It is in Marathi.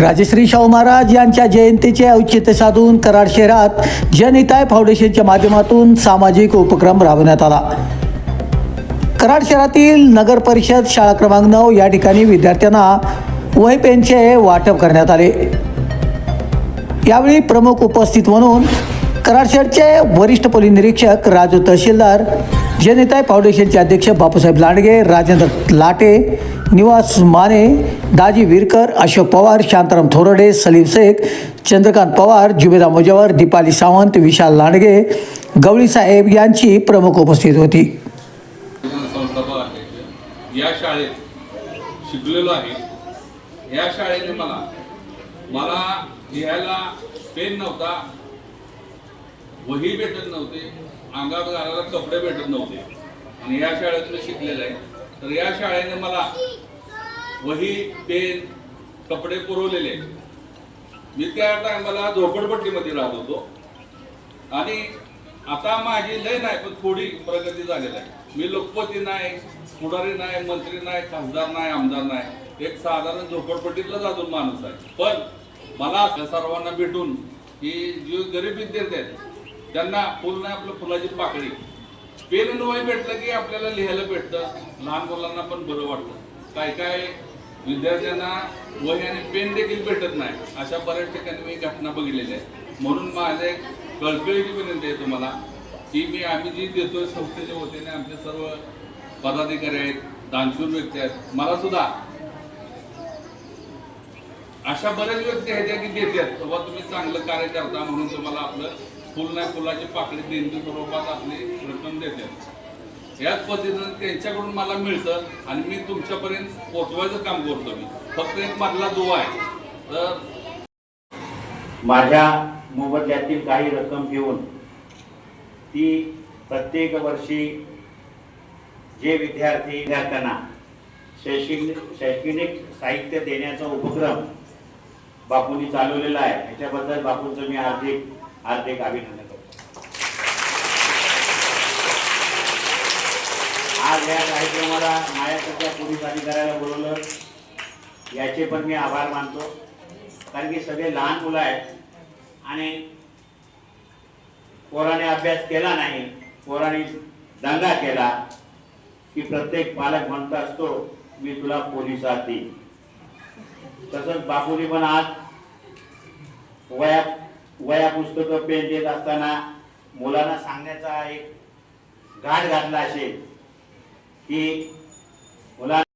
राजश्री शाहू महाराज यांच्या जयंतीचे औचित्य साधून कराड शहरात जनहिताय फाउंडेशनच्या माध्यमातून सामाजिक उपक्रम राबवण्यात आला. कराड शहरातील नगर परिषद शाळा क्रमांक नऊ या ठिकाणी विद्यार्थ्यांना वही पेनचे वाटप करण्यात आले. यावेळी प्रमुख उपस्थित म्हणून कराड शहरचे वरिष्ठ पोलीस निरीक्षक राजू तहसीलदार जनहिताय फाउंडेशनचे अध्यक्ष बापूसाहेब लांडगे राजेंद्र लाटे निवास माने दाजी विरकर अशोक पवार शांताराम थोरडे सलीम शेख चंद्रकांत पवार जुबेदा मोजावर दीपाली सावंत विशाल लांडगे गवळी साहेब यांची प्रमुख उपस्थित होती. या शाळेत शिकलेलो आहे. या शाळेने मला मला लिहायला पेन नव्हता वही भेटत नव्हते अंगावर घालायला कपडे भेटत नव्हते. आणि या शाळेत मी शिकलेलं आहे. तर या शाळेने मला वही पेन कपडे पुरवलेले. आहेत मी त्या टायमाला झोपडपट्टीमध्ये राहत होतो. आणि आता माझी लय नाही पण थोडी प्रगती झालेली आहे. मी लोकपती नाही पुढारी नाही मंत्री नाही खासदार नाही आमदार नाही. एक साधारण झोपडपट्टीतला जातो माणूस आहे. पण मला आपल्या सर्वांना भेटून ही जी गरीब विद्यार्थी आहेत त्यांना फुल नाही आपलं फुलाची पाकळी. पेन आणि भेटलं की आपल्याला लिहायला भेटतं. लहान मुलांना पण बरं वाटतं. काय काय विद्यार्थ्यांना वही आणि पेन देखील भेटत नाही. अशा बऱ्याच ठिकाणी मी घटना बघितलेल्या आहेत म्हणून माझ्या एक कळकळीची विनंती आहे तुम्हाला की मी आम्ही जी देतोय संस्थेच्या वतीने आमचे सर्व पदाधिकारी आहेत दानशूर व्यक्ती आहेत मला सुद्धा अशा बऱ्याच व्यक्ती आहेत ज्या की देतात बाबा तुम्ही चांगलं कार्य करता म्हणून तुम्हाला आपलं फुल नाही फुलाची पाकळी देणगी स्वरूपात आपली रक्कम देतात याच पद्धतीनं त्यांच्याकडून मला मिळतं आणि मी तुमच्यापर्यंत पोचवायचं काम करतो मी. फक्त एक मधला दुवा आहे. तर माझ्या मोबदल्यातील काही रक्कम घेऊन ती प्रत्येक वर्षी जे विद्यार्थी विद्यार्थ्यांना शैक्षणिक शैक्षणिक साहित्य देण्याचा उपक्रम बापूंनी चालवलेला आहे याच्याबद्दल बापूंचं मी हार्दिक हार्दिक अभिनंदन आज या कार्यक्रमाला माझ्यासारख्या पोलीस अधिकाऱ्याला बोलवलं. याचे पण मी आभार मानतो. कारण की सगळे लहान मुलं आहेत आणि पोराने अभ्यास केला नाही पोराने दंगा केला की प्रत्येक पालक म्हणत असतो मी तुला पोलिसात. देईन तसंच बापूने पण आज वया वया पुस्तकं पेन देत असताना मुलांना सांगण्याचा एक घाट घातला असेल. की मुला